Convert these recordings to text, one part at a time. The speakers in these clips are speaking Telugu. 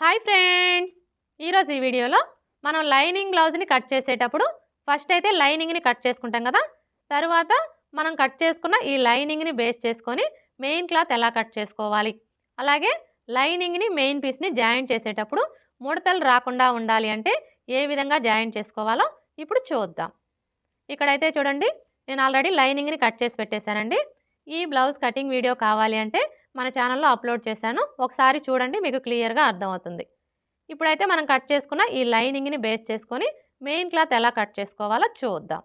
Hi friends! ఈరోజు ఈ వీడియోలో మనం లైనింగ్ బ్లౌజ్ని కట్ చేసేటప్పుడు ఫస్ట్ అయితే లైనింగ్ని కట్ చేసుకుంటాం కదా? తర్వాత మనం కట్ చేసుకున్న ఈ లైనింగ్ని బేస్ చేసుకొని మెయిన్ క్లాత్ ఎలా కట్ చేసుకోవాలి? అలాగే లైనింగ్ని మెయిన్ పీస్ని జాయింట్ చేసేటప్పుడు ముడతలు రాకుండా ఉండాలి అంటే ఏ విధంగా జాయింట్ చేసుకోవాలో ఇప్పుడు చూద్దాం. ఇక్కడైతే చూడండి నేను ఆల్రెడీ లైనింగ్ని కట్ చేసి పెట్టేశానండి. ఈ బ్లౌజ్ కటింగ్ వీడియో కావాలి అంటే మన ఛానల్లో అప్లోడ్ చేశాను. ఒకసారి చూడండి మీకు క్లియర్గా అర్థమవుతుంది. ఇప్పుడైతే మనం కట్ చేసుకున్న ఈ లైనింగ్ని బేస్ చేసుకొని మెయిన్ క్లాత్ ఎలా కట్ చేసుకోవాలో చూద్దాం.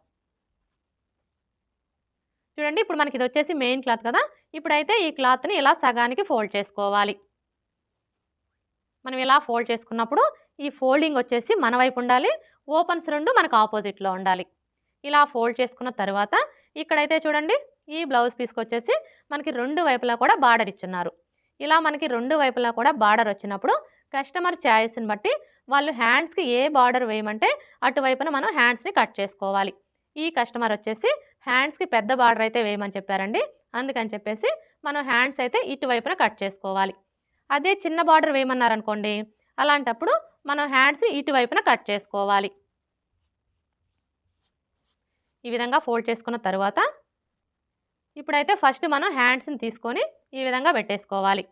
చూడండి ఇప్పుడు మనకి ఇది వచ్చేసి మెయిన్ క్లాత్ కదా. ఇప్పుడైతే ఈ క్లాత్ని ఇలా సగానికి ఫోల్డ్ చేసుకోవాలి. మనం ఇలా ఫోల్డ్ చేసుకున్నప్పుడు ఈ ఫోల్డింగ్ వచ్చేసి మన వైపు ఉండాలి ఓపెన్స్ రెండు మనకు ఆపోజిట్లో ఉండాలి. ఇలా ఫోల్డ్ చేసుకున్న తర్వాత ఇక్కడైతే చూడండి ఈ బ్లౌజ్ పీస్కి వచ్చేసి మనకి రెండు వైపులా కూడా బార్డర్ ఇచ్చున్నారు. ఇలా మనకి రెండు వైపులా కూడా బార్డర్ వచ్చినప్పుడు కస్టమర్ ఛాయిస్ని బట్టి వాళ్ళు హ్యాండ్స్కి ఏ బార్డర్ వేయమంటే అటువైపున మనం హ్యాండ్స్ని కట్ చేసుకోవాలి. ఈ కస్టమర్ వచ్చేసి హ్యాండ్స్కి పెద్ద బార్డర్ అయితే వేయమని చెప్పారండి. అందుకని చెప్పేసి మనం హ్యాండ్స్ అయితే ఇటువైపున కట్ చేసుకోవాలి. అదే చిన్న బార్డర్ వేయమన్నారనుకోండి అలాంటప్పుడు మనం హ్యాండ్స్ ఇటువైపున కట్ చేసుకోవాలి. ఈ విధంగా ఫోల్డ్ చేసుకున్న తర్వాత ఇప్పుడైతే ఫస్ట్ మనం హ్యాండ్స్ని తీసుకొని ఈ విధంగా పెట్టేసుకోవాలి.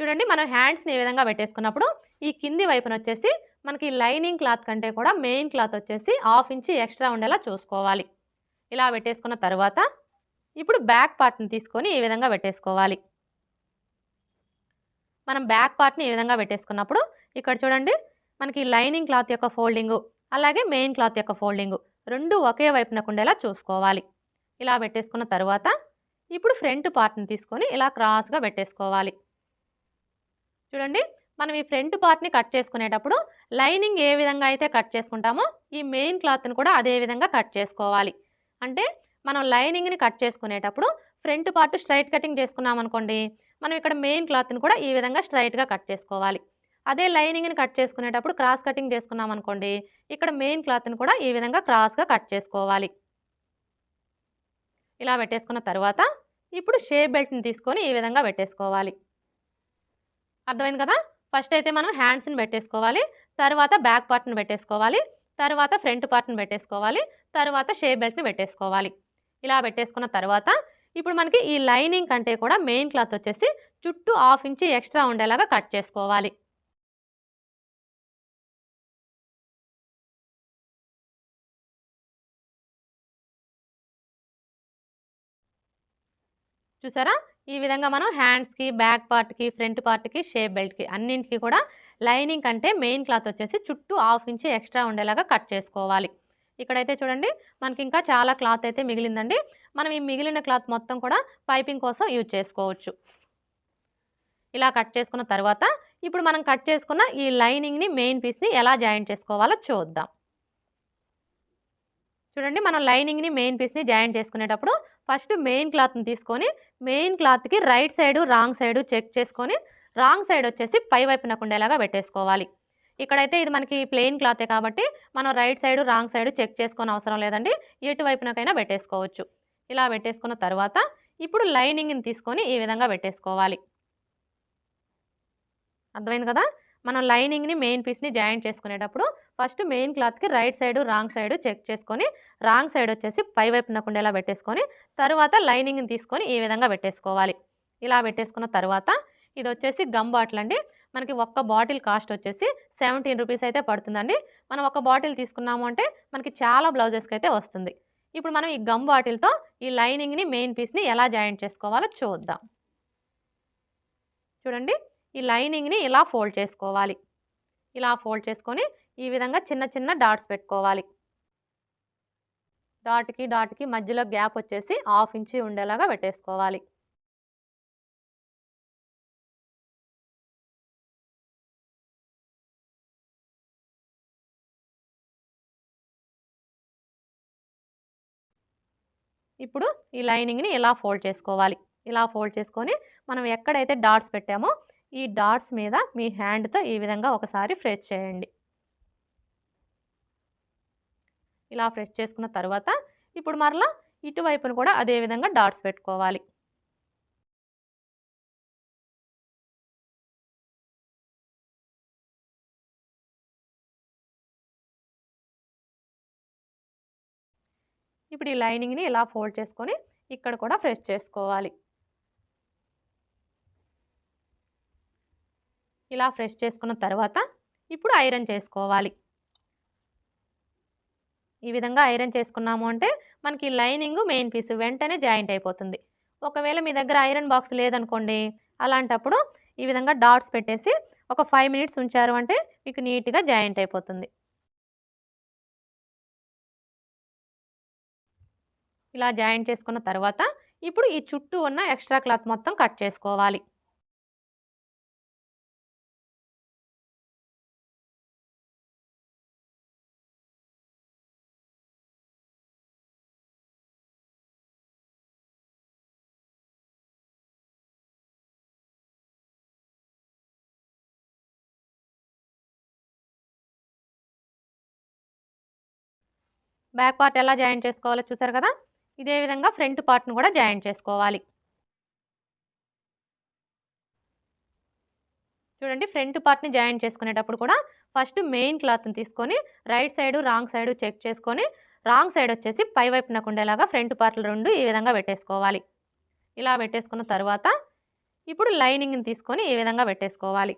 చూడండి మనం హ్యాండ్స్ని ఈ విధంగా పెట్టేసుకున్నప్పుడు ఈ కింది వైపున వచ్చేసి మనకి లైనింగ్ క్లాత్ కంటే కూడా మెయిన్ క్లాత్ వచ్చేసి హాఫ్ ఇంచి ఎక్స్ట్రా ఉండేలా చూసుకోవాలి. ఇలా పెట్టేసుకున్న తర్వాత ఇప్పుడు బ్యాక్ పార్ట్ని తీసుకొని ఈ విధంగా పెట్టేసుకోవాలి. మనం బ్యాక్ పార్ట్ని ఈ విధంగా పెట్టేసుకున్నప్పుడు ఇక్కడ చూడండి మనకి లైనింగ్ క్లాత్ యొక్క ఫోల్డింగు అలాగే మెయిన్ క్లాత్ యొక్క ఫోల్డింగు రెండు ఒకే వైపునకు ఉండేలా చూసుకోవాలి. ఇలా పెట్టేసుకున్న తర్వాత ఇప్పుడు ఫ్రంట్ పార్ట్ని తీసుకొని ఇలా క్రాస్గా పెట్టేసుకోవాలి. చూడండి మనం ఈ ఫ్రంట్ పార్ట్ని కట్ చేసుకునేటప్పుడు లైనింగ్ ఏ విధంగా అయితే కట్ చేసుకుంటామో ఈ మెయిన్ క్లాత్ని కూడా అదే విధంగా కట్ చేసుకోవాలి. అంటే మనం లైనింగ్ని కట్ చేసుకునేటప్పుడు ఫ్రంట్ పార్ట్ స్ట్రైట్ కటింగ్ చేసుకున్నాం అనుకోండి మనం ఇక్కడ మెయిన్ క్లాత్ని కూడా ఈ విధంగా స్ట్రైట్గా కట్ చేసుకోవాలి. అదే లైనింగ్ని కట్ చేసుకునేటప్పుడు క్రాస్ కటింగ్ చేసుకున్నాం అనుకోండి ఇక్కడ మెయిన్ క్లాత్ని కూడా ఈ విధంగా క్రాస్గా కట్ చేసుకోవాలి. ఇలా పెట్టేసుకున్న తర్వాత ఇప్పుడు షేప్ బెల్ట్ని తీసుకొని ఈ విధంగా పెట్టేసుకోవాలి. అర్థమైంది కదా? ఫస్ట్ అయితే మనం హ్యాండ్స్ని పెట్టేసుకోవాలి తర్వాత బ్యాక్ పార్ట్ని పెట్టేసుకోవాలి తర్వాత ఫ్రంట్ పార్ట్ని పెట్టేసుకోవాలి తర్వాత షేప్ బెల్ట్ని పెట్టేసుకోవాలి. ఇలా పెట్టేసుకున్న తర్వాత ఇప్పుడు మనకి ఈ లైనింగ్ కంటే కూడా మెయిన్ క్లాత్ వచ్చేసి చుట్టూ హాఫ్ ఇంచి ఎక్స్ట్రా ఉండేలాగా కట్ చేసుకోవాలి. చూసారా? ఈ విధంగా మనం హ్యాండ్స్కి బ్యాక్ పార్ట్కి ఫ్రంట్ పార్ట్కి షేప్ బెల్ట్కి అన్నింటికి కూడా లైనింగ్ కంటే మెయిన్ క్లాత్ వచ్చేసి చుట్టూ హాఫ్ ఇంచి ఎక్స్ట్రా ఉండేలాగా కట్ చేసుకోవాలి. ఇక్కడైతే చూడండి మనకి ఇంకా చాలా క్లాత్ అయితే మిగిలిందండి. మనం ఈ మిగిలిన క్లాత్ మొత్తం కూడా పైపింగ్ కోసం యూజ్ చేసుకోవచ్చు. ఇలా కట్ చేసుకున్న తర్వాత ఇప్పుడు మనం కట్ చేసుకున్న ఈ లైనింగ్ని మెయిన్ పీస్ని ఎలా జాయింట్ చేసుకోవాలో చూద్దాం. చూడండి మనం లైనింగ్ని మెయిన్ పీస్ని జాయింట్ చేసుకునేటప్పుడు ఫస్ట్ మెయిన్ క్లాత్ని తీసుకొని మెయిన్ క్లాత్కి right side wrong side check చేసుకొని రాంగ్ సైడ్ వచ్చేసి పై వైపునకు ఉండేలాగా పెట్టేసుకోవాలి. ఇక్కడైతే ఇది మనకి ప్లెయిన్ క్లాతే కాబట్టి మనం right side wrong side check చేసుకొని అవసరం లేదండి. ఎటువైపునకైనా పెట్టేసుకోవచ్చు. ఇలా పెట్టేసుకున్న తర్వాత ఇప్పుడు లైనింగ్ని తీసుకొని ఈ విధంగా పెట్టేసుకోవాలి. అర్థమైంది కదా? మనం లైనింగ్ని మెయిన్ పీస్ని జాయింట్ చేసుకునేటప్పుడు ఫస్ట్ మెయిన్ క్లాత్కి right side wrong side check చేసుకొని రాంగ్ సైడ్ వచ్చేసి పై వైపు ఉండేలా పెట్టేసుకొని తర్వాత లైనింగ్ని తీసుకొని ఈ విధంగా పెట్టేసుకోవాలి. ఇలా పెట్టేసుకున్న తర్వాత ఇది వచ్చేసి గమ్ బాటిల్ అండి. మనకి ఒక్క బాటిల్ కాస్ట్ వచ్చేసి సెవెంటీన్ రూపీస్ అయితే పడుతుందండి. మనం ఒక బాటిల్ తీసుకున్నాము అంటే మనకి చాలా బ్లౌజెస్కి అయితే వస్తుంది. ఇప్పుడు మనం ఈ గమ్ బాటిల్తో ఈ లైనింగ్ని మెయిన్ పీస్ని ఎలా జాయింట్ చేసుకోవాలో చూద్దాం. చూడండి. ఈ లైనింగ్ని ఇలా ఫోల్డ్ చేసుకోవాలి. ఇలా ఫోల్డ్ చేసుకొని ఈ విధంగా చిన్న చిన్న డాట్స్ పెట్టుకోవాలి. డాట్కి డాట్కి మధ్యలో గ్యాప్ వచ్చేసి హాఫ్ ఇంచి ఉండేలాగా పెట్టేసుకోవాలి. ఇప్పుడు ఈ లైనింగ్ని ఇలా ఫోల్డ్ చేసుకోవాలి. ఇలా ఫోల్డ్ చేసుకొని మనం ఎక్కడైతే డాట్స్ పెట్టామో ఈ డాట్స్ మీద మీ హ్యాండ్తో ఈ విధంగా ఒకసారి ఫ్రెష్ చేయండి. ఇలా ఫ్రెష్ చేసుకున్న తర్వాత ఇప్పుడు మరలా ఇటువైపును కూడా అదే విధంగా డాట్స్ పెట్టుకోవాలి. ఇప్పుడు ఈ లైనింగ్ని ఇలా ఫోల్డ్ చేసుకొని ఇక్కడ కూడా ఫ్రెష్ చేసుకోవాలి. ఇలా ఫ్రెష్ చేసుకున్న తర్వాత ఇప్పుడు ఐరన్ చేసుకోవాలి. ఈ విధంగా ఐరన్ చేసుకున్నాము అంటే మనకి లైనింగ్ మెయిన్ పీస్ వెంటనే జాయింట్ అయిపోతుంది. ఒకవేళ మీ దగ్గర ఐరన్ బాక్స్ లేదనుకోండి అలాంటప్పుడు ఈ విధంగా డాట్స్ పెట్టేసి ఒక ఫైవ్ మినిట్స్ ఉంచారు అంటే మీకు నీట్గా జాయింట్ అయిపోతుంది. ఇలా జాయింట్ చేసుకున్న తర్వాత ఇప్పుడు ఈ చుట్టూ ఉన్న ఎక్స్ట్రా క్లాత్ మొత్తం కట్ చేసుకోవాలి. బ్యాక్ పార్ట్ ఎలా జాయిన్ చేసుకోవాలో చూసారు కదా? ఇదే విధంగా ఫ్రంట్ పార్ట్ను కూడా జాయిన్ చేసుకోవాలి. చూడండి ఫ్రంట్ పార్ట్ని జాయిన్ చేసుకునేటప్పుడు కూడా ఫస్ట్ మెయిన్ క్లాత్ని తీసుకొని right side wrong side check చేసుకొని రాంగ్ సైడ్ వచ్చేసి పై వైపునకు ఉండేలాగా ఫ్రంట్ పార్ట్లు రెండు ఈ విధంగా పెట్టేసుకోవాలి. ఇలా పెట్టేసుకున్న తర్వాత ఇప్పుడు లైనింగ్ని తీసుకొని ఈ విధంగా పెట్టేసుకోవాలి.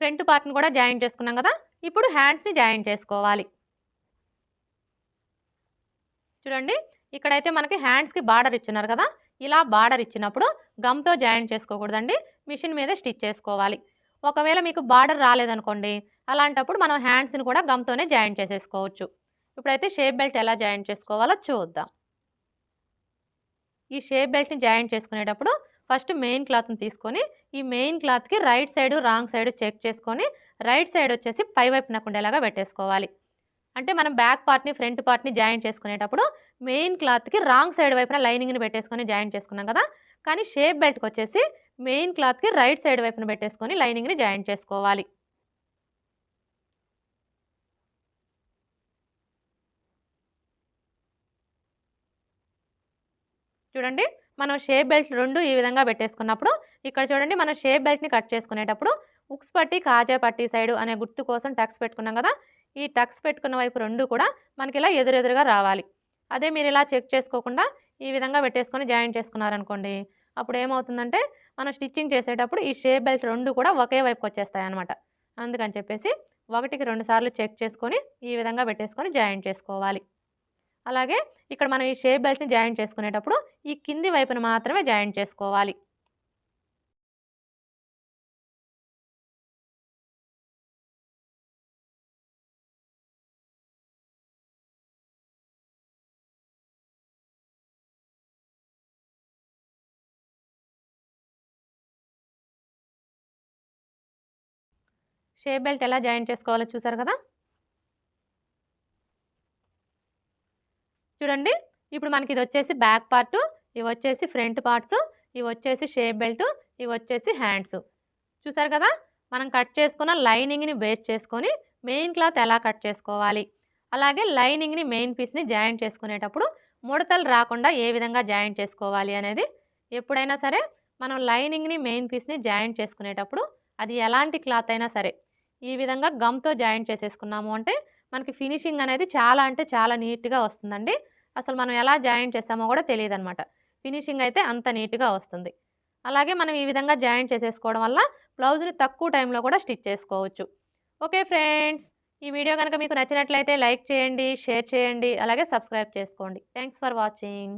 ఫ్రంట్ పార్ట్ని కూడా జాయిన్ చేసుకున్నాం కదా ఇప్పుడు హ్యాండ్స్ని జాయిన్ చేసుకోవాలి. చూడండి ఇక్కడైతే మనకి హ్యాండ్స్కి బార్డర్ ఇచ్చినారు కదా ఇలా బార్డర్ ఇచ్చినప్పుడు గమ్తో జాయిన్ చేసుకోకూడదండి మిషన్ మీద స్టిచ్ చేసుకోవాలి. ఒకవేళ మీకు బార్డర్ రాలేదనుకోండి అలాంటప్పుడు మనం హ్యాండ్స్ని కూడా గమ్తోనే జాయిన్ చేసేసుకోవచ్చు. ఇప్పుడైతే షేప్ బెల్ట్ ఎలా జాయిన్ చేసుకోవాలో చూద్దాం. ఈ షేప్ బెల్ట్ని జాయిన్ చేసుకునేటప్పుడు ఫస్ట్ మెయిన్ క్లాత్ని తీసుకొని ఈ మెయిన్ క్లాత్కి right side wrong side check చేసుకొని రైట్ సైడ్ వచ్చేసి పై వైపు ఉండేలాగా పెట్టేసుకోవాలి. అంటే మనం బ్యాక్ పార్ట్ని ఫ్రంట్ పార్ట్ని జాయిన్ చేసుకునేటప్పుడు మెయిన్ క్లాత్కి రాంగ్ సైడ్ వైపున లైనింగ్ని పెట్టేసుకొని జాయిన్ చేసుకున్నాం కదా? కానీ షేప్ బెల్ట్కి వచ్చేసి మెయిన్ క్లాత్కి రైట్ సైడ్ వైపున పెట్టేసుకొని లైనింగ్ని జాయిన్ చేసుకోవాలి. చూడండి. మనం షేప్ బెల్ట్ రెండు ఈ విధంగా పెట్టేసుకున్నప్పుడు ఇక్కడ చూడండి మనం షేప్ బెల్ట్ని కట్ చేసుకునేటప్పుడు ఉక్స్ పట్టి కాజా పట్టి సైడు అనే గుర్తు కోసం టక్స్ పెట్టుకున్నాం కదా ఈ టక్స్ పెట్టుకున్న వైపు రెండు కూడా మనకి ఇలా ఎదురెదురుగా రావాలి. అదే మీరు ఇలా చెక్ చేసుకోకుండా ఈ విధంగా పెట్టేసుకొని జాయిన్ చేసుకున్నారనుకోండి అప్పుడు ఏమవుతుందంటే మనం స్టిచ్చింగ్ చేసేటప్పుడు ఈ షేప్ బెల్ట్ రెండు కూడా ఒకే వైపుకి వచ్చేస్తాయి అనమాట అందుకని చెప్పేసి ఒకటికి రెండు సార్లు చెక్ చేసుకొని ఈ విధంగా పెట్టేసుకొని జాయిన్ చేసుకోవాలి. అలాగే ఇక్కడ మనం ఈ షేప్ బెల్ట్ని జాయిన్ చేసుకునేటప్పుడు ఈ కింది వైపున మాత్రమే జాయిన్ చేసుకోవాలి. షేప్ బెల్ట్ ఎలా జాయిన్ చేసుకోవాలో చూసారు కదా? చూడండి. ఇప్పుడు మనకి ఇది వచ్చేసి బ్యాక్ పార్ట్ ఇవి వచ్చేసి ఫ్రంట్ పార్ట్స్ ఇవి వచ్చేసి షేప్ బెల్ట్ ఇవి వచ్చేసి హ్యాండ్స్. చూసారు కదా? మనం కట్ చేసుకున్న లైనింగ్ని బేస్ చేసుకొని మెయిన్ క్లాత్ ఎలా కట్ చేసుకోవాలి? అలాగే లైనింగ్ని మెయిన్ పీస్ని జాయింట్ చేసుకునేటప్పుడు ముడతలు రాకుండా ఏ విధంగా జాయింట్ చేసుకోవాలి అనేది. ఎప్పుడైనా సరే మనం లైనింగ్ని మెయిన్ పీస్ని జాయింట్ చేసుకునేటప్పుడు అది ఎలాంటి క్లాత్ అయినా సరే ఈ విధంగా గమ్తో జాయింట్ చేసేసుకున్నాము అంటే మనకి ఫినిషింగ్ అనేది చాలా అంటే చాలా నీట్గా వస్తుందండి. అసలు మనం ఎలా జాయింట్ చేసామో కూడా తెలియదు అనమాట ఫినిషింగ్ అయితే అంత నీట్గా వస్తుంది. అలాగే మనం ఈ విధంగా జాయింట్ చేసేసుకోవడం వల్ల బ్లౌజ్ని తక్కువ టైంలో కూడా స్టిచ్ చేసుకోవచ్చు. ఓకే ఫ్రెండ్స్ ఈ వీడియో కనుక మీకు నచ్చినట్లయితే లైక్ చేయండి షేర్ చేయండి అలాగే సబ్స్క్రైబ్ చేసుకోండి. Thanks for watching.